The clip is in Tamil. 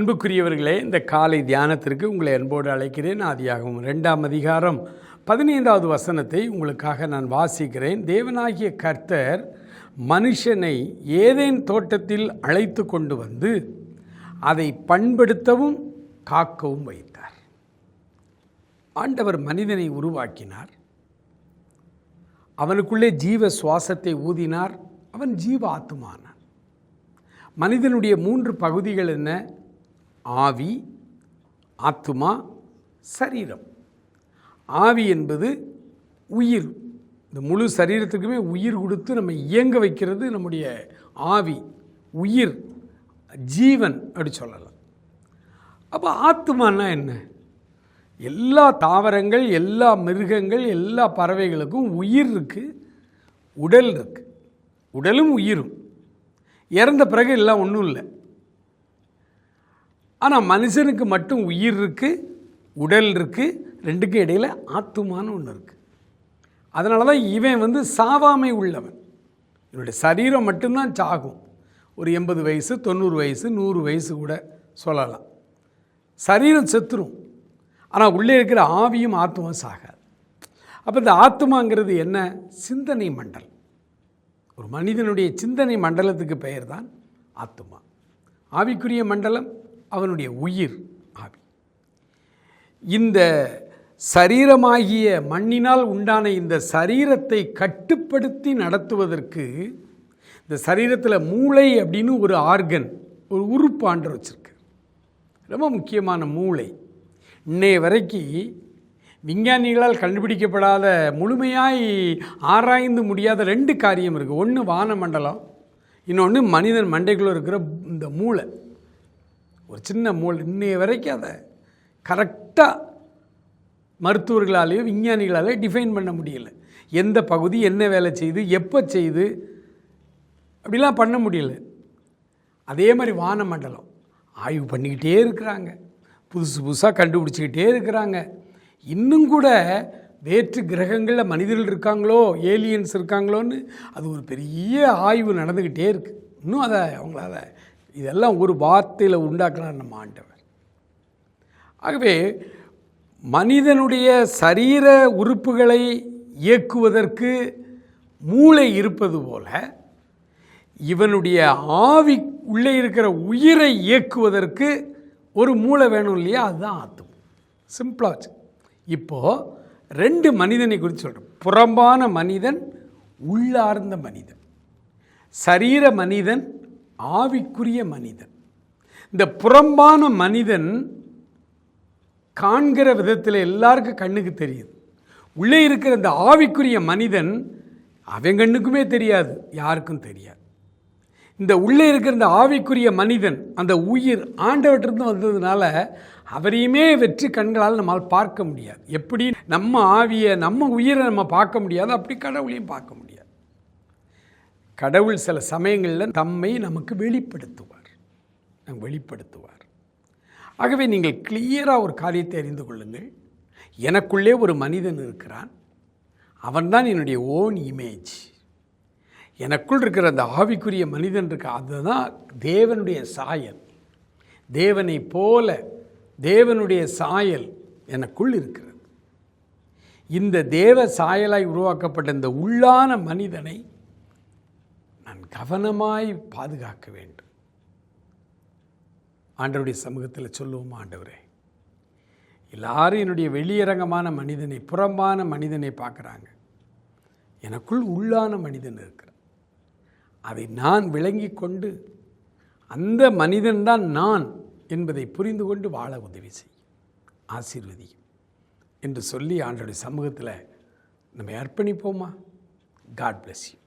அன்புக்குரியவர்களே இந்த காலை தியானத்திற்கு உங்களை அன்போடு அழைக்கிறேன். ஆதியாகவும் ரெண்டாம் அதிகாரம் பதினைந்தாவது வசனத்தை உங்களுக்காக நான் வாசிக்கிறேன். தேவனாகிய கர்த்தர் மனுஷனை ஏதேன் தோட்டத்தில் அழைத்து கொண்டு வந்து அதை பண்படுத்தவும் காக்கவும் வைத்தார். ஆண்டவர் மனிதனை உருவாக்கினார். அவனுக்குள்ளே ஜீவ சுவாசத்தை ஊதினார். அவன் ஜீவ ஆத்துமானான் மனிதனுடைய மூன்று பகுதிகள் என்ன? ஆவி ஆத்துமா சரீரம். ஆவி என்பது உயிர். இந்த முழு சரீரத்துக்குமே உயிர் கொடுத்து நம்ம இயங்க வைக்கிறது நம்முடைய ஆவி உயிர் ஜீவன் அப்படி சொல்லலாம். அப்போ ஆத்மானா என்ன? எல்லா தாவரங்கள் எல்லா மிருகங்கள் எல்லா பறவைகளுக்கும் உயிர் இருக்குது உடல் இருக்குது உடலும் உயிரும். இறந்த பிறகு எல்லாம் ஒன்றும் இல்லை. ஆனால் மனுஷனுக்கு மட்டும் உயிர் இருக்குது உடல் இருக்குது ரெண்டுக்கும் இடையில் ஆத்துமான்னு ஒன்று இருக்குது அதனால தான் இவன் வந்து சாவாமை உள்ளவன். இவனுடைய சரீரம் மட்டும்தான் சாகும். ஒரு எண்பது வயசு தொண்ணூறு வயசு நூறு வயசு கூட சொல்லலாம். சரீரம் செத்துரும். ஆனால் உள்ளே இருக்கிற ஆவியும் ஆத்மாவும் சாகாது. அப்போ இந்த ஆத்மாங்கிறது என்ன? சிந்தனை மண்டலம். ஒரு மனிதனுடைய சிந்தனை மண்டலத்துக்கு பெயர் தான் ஆத்மா ஆவிக்குரிய மண்டலம் அவனுடைய உயிர் ஆவி. இந்த சரீரமாகிய மண்ணினால் உண்டான இந்த சரீரத்தை கட்டுப்படுத்தி நடத்துவதற்கு இந்த சரீரத்தில் மூளை அப்படின்னு ஒரு ஆர்கன் ஒரு உறுப்பாண்டு வச்சுருக்கு. ரொம்ப முக்கியமான மூளை. இன்னைய வரைக்கும் விஞ்ஞானிகளால் கண்டுபிடிக்கப்படாத முழுமையாய் ஆராய்ந்து முடியாத ரெண்டு காரியம் இருக்குது ஒன்று வானமண்டலம் இன்னொன்று மனிதன் மண்டைக்குள்ளே இருக்கிற இந்த மூளை. ஒரு சின்ன மூளை இன்னைய வரைக்கும் அதை கரெக்டாக மருத்துவர்களாலேயோ விஞ்ஞானிகளாலேயோ டிஃபைன் பண்ண முடியல. எந்த பகுதி என்ன வேலை செய்து எப்போ செய்து அப்படிலாம் பண்ண முடியல. அதே மாதிரி வானமண்டலம் ஆய்வு பண்ணிக்கிட்டே இருக்கிறாங்க. புதுசு புதுசாக கண்டுபிடிச்சிக்கிட்டே இருக்கிறாங்க. இன்னும் கூட வேற்று கிரகங்களில் மனிதர்கள் இருக்காங்களோ ஏலியன்ஸ் இருக்காங்களோன்னு அது ஒரு பெரிய ஆய்வு நடந்துக்கிட்டே இருக்குது இன்னும் அதை அவங்களால இதெல்லாம் ஒரு வார்த்தையில் உண்டாக்குறார் நம்ம ஆண்டவர். ஆகவே மனிதனுடைய சரீர உறுப்புகளை இயக்குவதற்கு மூளை இருப்பது போல இவனுடைய ஆவி உள்ளே இருக்கிற உயிரை இயக்குவதற்கு ஒரு மூளை வேணும் இல்லையா? அதுதான் ஆத்தும் சிம்பிளாச்சு இப்போது ரெண்டு மனிதனை குறித்து சொல்கிறேன் புறம்பான மனிதன் உள்ளார்ந்த மனிதன். சரீர மனிதன் ஆவிக்குரிய மனிதன். இந்த புறம்பான மனிதன் காண்கிற விதத்தில் எல்லாருக்கும் கண்ணுக்கு தெரியுது உள்ளே இருக்கிற இந்த ஆவிக்குரிய மனிதன் அவன் கண்ணுக்குமே தெரியாது யாருக்கும் தெரியாது. இந்த உள்ளே இருக்கிற இந்த ஆவிக்குரிய மனிதன் அந்த உயிர் ஆண்டவற்றிருந்து வந்ததுனால அவரையுமே வெற்றி கண்களால் நம்மால் பார்க்க முடியாது. எப்படி நம்ம ஆவியை நம்ம உயிரை நம்ம பார்க்க முடியாது அப்படி கடவுளையும் பார்க்க முடியாது. கடவுள் சில சமயங்களில் தம்மை நமக்கு வெளிப்படுத்துவார். வெளிப்படுத்துவார். ஆகவே நீங்கள் கிளியராக ஒரு காரியத்தை அறிந்து கொள்ளுங்கள். எனக்குள்ளே ஒரு மனிதன் இருக்கிறான். அவன்தான் என்னுடைய ஓன் இமேஜ் எனக்குள் இருக்கிற அந்த ஆவிக்குரிய மனிதன் இருக்க அதுதான் தேவனுடைய சாயல். தேவனை போல தேவனுடைய சாயல் எனக்குள் இருக்கிறது. இந்த தேவ சாயலாய் உருவாக்கப்பட்ட இந்த உள்ளான மனிதனை கவனமாய் பாதுகாக்க வேண்டும். ஆண்டவருடைய சமூகத்தில் சொல்லுவோம் ஆண்டவரே? எல்லாரும் என்னுடைய வெளியரங்கமான மனிதனை புறம்பான மனிதனை பார்க்குறாங்க. எனக்குள் உள்ளான மனிதன் இருக்கிறான். அதை நான் விளங்கி கொண்டு அந்த மனிதன்தான் நான் என்பதை புரிந்து கொண்டு வாழ உதவி செய்யும். ஆசீர்வதியும். என்று சொல்லி ஆண்டோடைய சமூகத்தில் நம்ம அர்ப்பணிப்போமா? God bless you